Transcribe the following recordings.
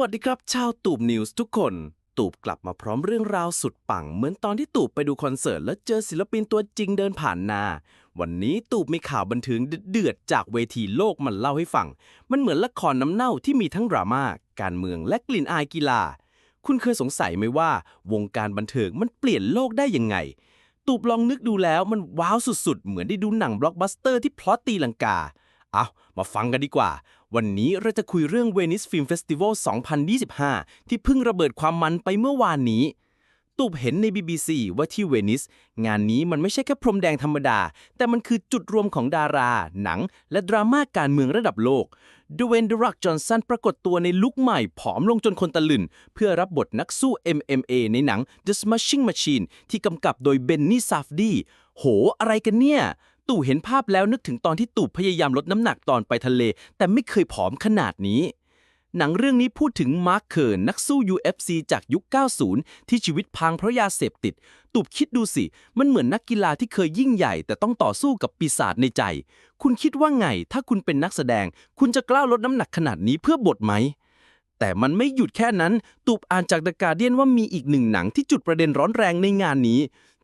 วัสดีครับ ชาวตูบนิวส์ทุกคน ตูบกลับมาพร้อมเรื่องราวสุดปัง เหมือนตอนที่ตูบไปดูคอนเสิร์ต แล้วเจอศิลปินตัวจริงเดินผ่านนา วันนี้ตูบมีข่าวบันเทิงเดือดจากเวทีโลกมันเล่าให้ฟัง มันเหมือนละครน้ำเน่าที่มีทั้งดราม่าการเมืองและกลิ่นอายกีฬา คุณเคยสงสัยไหมว่า วงการบันเทิงมันเปลี่ยนโลกได้ยังไง ตูบลองนึกดูแล้วมันว้าวสุดๆ เหมือนได้ดูหนังบล็อกบัสเตอร์ที่พล็อตตีลังกา เอามาฟังกันดีกว่า วันนี้เราจะคุยเรื่อง Venice Film Festival 2025 ที่เพิ่งระเบิดความมันไปเมื่อวานนี้ ตูบเห็นใน BBC ว่าที่เวนิส งานนี้มันไม่ใช่แค่พรมแดงธรรมดา แต่มันคือจุดรวมของดารา หนัง และดราม่าการเมืองระดับโลกดเวนเดรักจอห์นสันปรากฏตัวในลุคใหม่ ผอมลงจนคนตะลึงเพื่อรับบทนักสู้ MMA ในหนัง The Smashing Machine ที่กำกับโดยเบนนี่ซาฟดีโห อะไรกันเนี่ย ตู่เห็นภาพแล้วนึกถึงตอนที่ตู่พยายามลดน้ำหนักตอนไปทะเล แต่ไม่เคยผอมขนาดนี้ หนังเรื่องนี้พูดถึงมาร์คเคิร์นนักสู้ UFC จากยุค 90 ที่ชีวิตพังเพราะยาเสพติด ตูบคิดดูสิ มันเหมือนนักกีฬาที่เคยยิ่งใหญ่ แต่ต้องต่อสู้กับปีศาจในใจ คุณคิดว่าไง ถ้าคุณเป็นนักแสดง คุณจะกล้าลดน้ำหนักขนาดนี้เพื่อบทไหมแต่มันไม่หยุดแค่นั้น ตูบอ่านจากเดอะการเดียนว่ามีอีกหนึ่งหนังที่จุดประเด็นร้อนแรงในงานนี้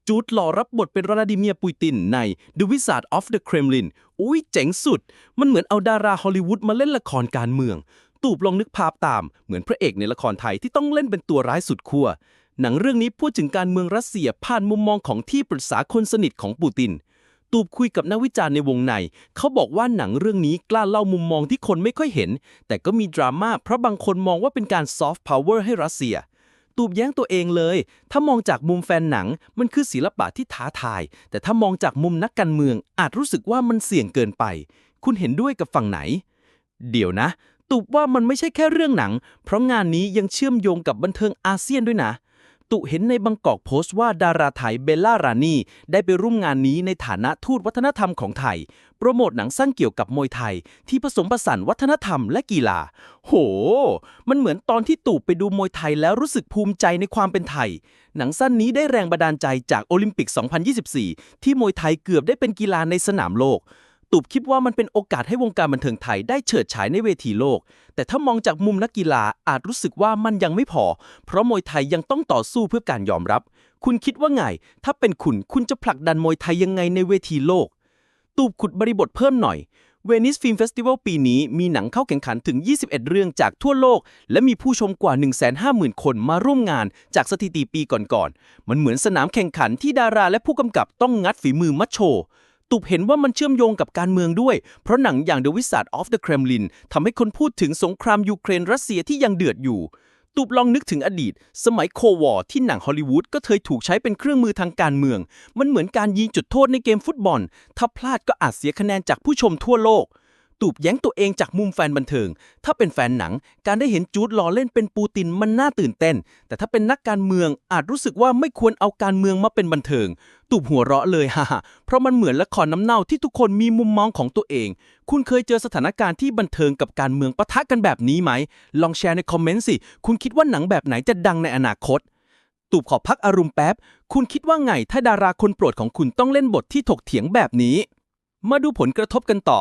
จูดหล่อรับบทเป็นวลาดิเมียร์ปุยตินใน The Wizard of the Kremlin อุ้ยเจ๋งสุด มันเหมือนเอาดาราฮอลลีวูดมาเล่นละครการเมือง ตูบลองนึกภาพตาม เหมือนพระเอกในละครไทยที่ต้องเล่นเป็นตัวร้ายสุดขั้วหนังเรื่องนี้พูดถึงการเมืองรัสเซียผ่านมุมมองของที่ปรึกษาคนสนิทของปูติน ตูบคุยกับนักวิจารณ์ในวงใน เขาบอกว่าหนังเรื่องนี้กล้าเล่ามุมมองที่คนไม่ค่อยเห็น แต่ก็มีดราม่าเพราะบางคนมองว่าเป็นการซอฟต์พาวเวอร์ให้รัสเซีย ตูบแย้งตัวเองเลย ถ้ามองจากมุมแฟนหนัง มันคือศิลปะที่ท้าทาย แต่ถ้ามองจากมุมนักการเมือง อาจรู้สึกว่ามันเสี่ยงเกินไป คุณเห็นด้วยกับฝั่งไหน เดี๋ยวนะ ตูบว่ามันไม่ใช่แค่เรื่องหนัง เพราะงานนี้ยังเชื่อมโยงกับบันเทิงอาเซียนด้วยนะ ตุเห็นในบางกอกโพสต์ว่าดาราไทยเบลล่ารานีได้ไปร่วมงานนี้ในฐานะทูตวัฒนธรรมของไทย โปรโมทหนังสั้นเกี่ยวกับมวยไทย ที่ผสมผสานวัฒนธรรมและกีฬา โห มันเหมือนตอนที่ตู่ไปดูมวยไทยแล้วรู้สึกภูมิใจในความเป็นไทย หนังสั้นนี้ได้แรงบันดาลใจจากโอลิมปิก 2024 ที่มวยไทยเกือบได้เป็นกีฬาในสนามโลก ตูบคิดว่ามันเป็นโอกาสให้วงการบันเทิงไทยได้เฉิดฉายในเวทีโลก แต่ถ้ามองจากมุมนักกีฬาอาจรู้สึกว่ามันยังไม่พอ เพราะมวยไทยยังต้องต่อสู้เพื่อการยอมรับ คุณคิดว่าไง ถ้าเป็นคุณคุณจะผลักดันมวยไทยยังไงในเวทีโลก ตูบขุดบริบทเพิ่มหน่อยเวนิสฟิล์มเฟสติวัลปีนี้มีหนังเข้าแข่งขันถึง 21 เรื่องจากทั่วโลก และมีผู้ชมกว่า 150,000 คนมาร่วมงานจากสถิติปีก่อนๆ มันเหมือนสนามแข่งขันที่ดาราและผู้กำกับต้องงัดฝีมือมัดโชว์ ตูบเห็นว่ามันเชื่อมโยงกับการเมืองด้วย เพราะหนังอย่าง The Wizard of the Kremlin ทำให้คนพูดถึงสงครามยูเครนรัสเซียที่ยังเดือดอยู่ตูบลองนึกถึงอดีต สมัยโควอร์ที่หนังฮอลลีวูดก็เคยถูกใช้เป็นเครื่องมือทางการเมือง มันเหมือนการยิงจุดโทษในเกมฟุตบอล ถ้าพลาดก็อาจเสียคะแนนจากผู้ชมทั่วโลก ตูบแย้งตัวเองจากมุมแฟนบันเทิง ถ้าเป็นแฟนหนัง การได้เห็นจูดลอเล่นเป็นปูตินมันน่าตื่นเต้น แต่ถ้าเป็นนักการเมืองอาจรู้สึกว่าไม่ควรเอาการเมืองมาเป็นบันเทิง ตูบหัวเราะเลยฮ่าเพราะมันเหมือนละครน้ำเน่าที่ทุกคนมีมุมมองของตัวเอง คุณเคยเจอสถานการณ์ที่บันเทิงกับการเมืองปะทะกันแบบนี้ไหม ลองแชร์ในคอมเมนต์สิ คุณคิดว่าหนังแบบไหนจะดังในอนาคตตูบขอพักอารมณ์แป๊บ คุณคิดว่าไงถ้าดาราคนโปรดของคุณต้องเล่นบทที่ถกเถียงแบบนี้ มาดูผลกระทบกันต่อ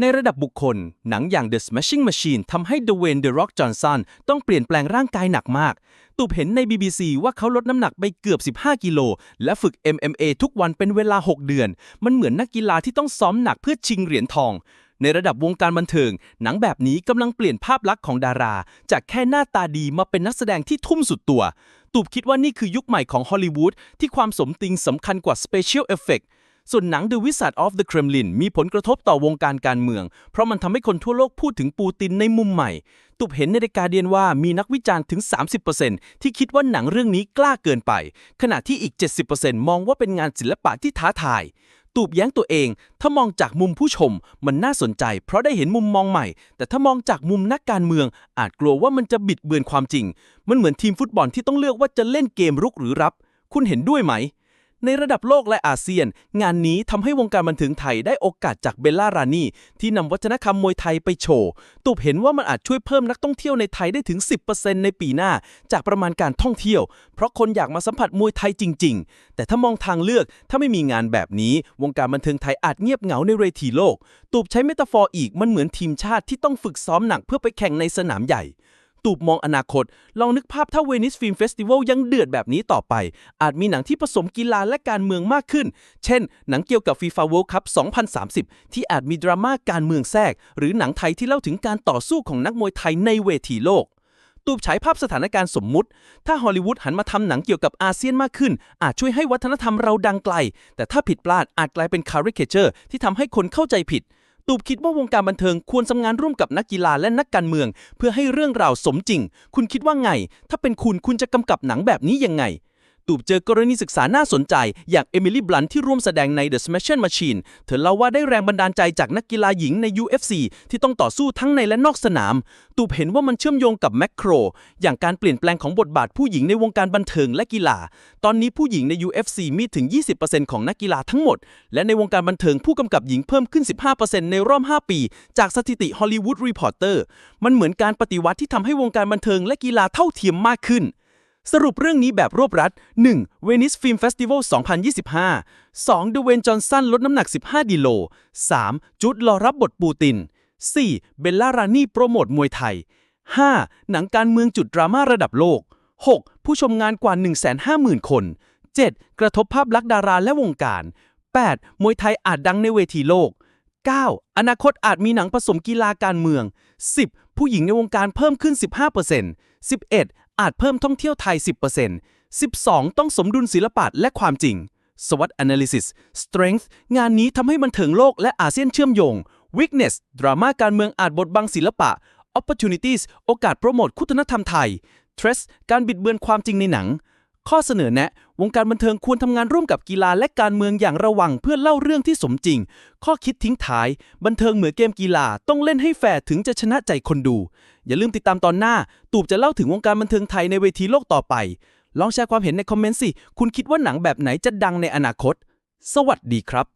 ในระดับบุคคล หนังอย่าง The Smashing Machine ทำให้ Dwayne The Rock Johnson ต้องเปลี่ยนแปลงร่างกายหนักมาก ตูบเห็นใน BBC ว่าเขาลดน้ำหนักไปเกือบ 15 กิโล และฝึก MMA ทุกวันเป็นเวลา 6 เดือน มันเหมือนนักกีฬาที่ต้องซ้อมหนักเพื่อชิงเหรียญทอง ในระดับวงการบันเทิง หนังแบบนี้กำลังเปลี่ยนภาพลักษณ์ของดารา จากแค่หน้าตาดีมาเป็นนักแสดงที่ทุ่มสุดตัว ตูบคิดว่านี่คือยุคใหม่ของฮอลลีวูดที่ความสมจริงสำคัญกว่า Special Effect ส่วนหนัง The Wizard of the Kremlin มีผลกระทบต่อวงการการเมือง เพราะมันทำให้คนทั่วโลกพูดถึงปูตินในมุมใหม่ ตุบเห็นในรายการเดียนว่ามีนักวิจารณ์ถึง 30%ที่คิดว่าหนังเรื่องนี้กล้าเกินไป ขณะที่อีก 70%มองว่าเป็นงานศิลปะที่ท้าทาย ตูบแย้งตัวเอง ถ้ามองจากมุมผู้ชม มันน่าสนใจ เพราะได้เห็นมุมมองใหม่ แต่ถ้ามองจากมุมนักการเมือง อาจกลัวว่ามันจะบิดเบือนความจริง มันเหมือนทีมฟุตบอลที่ต้องเลือกว่าจะเล่นเกมรุกหรือรับ คุณเห็นด้วยไหม ในระดับโลกและอาเซียน งานนี้ทำให้วงการบันเทิงไทยได้โอกาสจากเบลล่ารานีที่นำวัฒนธรรมมวยไทยไปโชว์ ตูบเห็นว่ามันอาจช่วยเพิ่มนักท่องเที่ยวในไทยได้ถึง 10%ในปีหน้า จากประมาณการท่องเที่ยว เพราะคนอยากมาสัมผัสมวยไทยจริง ๆ แต่ถ้ามองทางเลือกถ้าไม่มีงานแบบนี้ วงการบันเทิงไทยอาจเงียบเหงาในเวทีโลก ตูบใช้เมตาฟอร์อีกมันเหมือนทีมชาติที่ต้องฝึกซ้อมหนักเพื่อไปแข่งในสนามใหญ่ ตูบมองอนาคต ลองนึกภาพถ้าเวนิสฟิล์มเฟสติวัลยังเดือดแบบนี้ต่อไป อาจมีหนังที่ผสมกีฬาและการเมืองมากขึ้น เช่น หนังเกี่ยวกับฟีฟา World Cup 2030 ที่อาจมีดราม่าการเมืองแทรก หรือหนังไทยที่เล่าถึงการต่อสู้ของนักมวยไทยในเวทีโลกตูบฉายภาพสถานการณ์สมมุติ ถ้าฮอลลีวูดหันมาทำหนังเกี่ยวกับอาเซียนมากขึ้น อาจช่วยให้วัฒนธรรมเราดังไกล แต่ถ้าผิดพลาดอาจกลายเป็นคาริเคเจอร์ที่ทำให้คนเข้าใจผิด ตูบคิดว่าวงการบันเทิงควรทำงานร่วมกับนักกีฬาและนักการเมือง เพื่อให้เรื่องราวสมจริง คุณคิดว่าไง ถ้าเป็นคุณคุณจะกำกับหนังแบบนี้ยังไง ตูบเจอกรณีศึกษาน่าสนใจ อย่างเอมิลี่บลันที่ร่วมแสดงใน The Smashing Machine เธอเล่าว่าได้แรงบันดาลใจจากนักกีฬาหญิงใน UFC ที่ต้องต่อสู้ทั้งในและนอกสนาม ตูบเห็นว่ามันเชื่อมโยงกับแมคโคร อย่างการเปลี่ยนแปลงของบทบาทผู้หญิงในวงการบันเทิงและกีฬา ตอนนี้ผู้หญิงใน UFC มีถึง 20%ของนักกีฬาทั้งหมด และในวงการบันเทิงผู้กำกับหญิงเพิ่มขึ้น 15%ในรอบ 5 ปี จากสถิติ Hollywood Reporter มันเหมือนการปฏิวัติที่ทำให้วงการบันเทิงและกีฬาเท่าเทียมมากขึ้น สรุปเรื่องนี้แบบรวบรัด 1. Venice Film Festival 2025 2. ดเวนจอห์นสันลดน้ำหนัก 15กิโล 3. จุดรอรับบทปูติน 4. เบลล่ารานีโปรโมทมวยไทย 5. หนังการเมืองจุดดราม่าระดับโลก 6. ผู้ชมงานกว่า 150,000 คน 7. กระทบภาพลักษณ์ดาราและวงการ 8. มวยไทยอาจดังในเวทีโลก 9. อนาคตอาจมีหนังผสมกีฬาการเมือง 10. ผู้หญิงในวงการเพิ่มขึ้น 15% 11. อาจเพิ่มท่องเที่ยวไทย 10% 12. ต้องสมดุลศิลปะและความจริง SWOT Analysis Strength งานนี้ทำให้มันถึงโลกและอาเซียนเชื่อมโยง Weakness ดราม่าการเมืองอาจบดบังศิลปะ Opportunities โอกาสโปรโมทคุณธรรมไทย t r e s การบิดเบือนความจริงในหนัง ข้อเสนอแนะ วงการบันเทิงควรทำงานร่วมกับกีฬาและการเมืองอย่างระวังเพื่อเล่าเรื่องที่สมจริง ข้อคิดทิ้งท้าย บันเทิงเหมือนเกมกีฬาต้องเล่นให้แฟร์ถึงจะชนะใจคนดู อย่าลืมติดตามตอนหน้า ตูบจะเล่าถึงวงการบันเทิงไทยในเวทีโลกต่อไป ลองแชร์ความเห็นในคอมเมนต์สิ คุณคิดว่าหนังแบบไหนจะดังในอนาคต สวัสดีครับ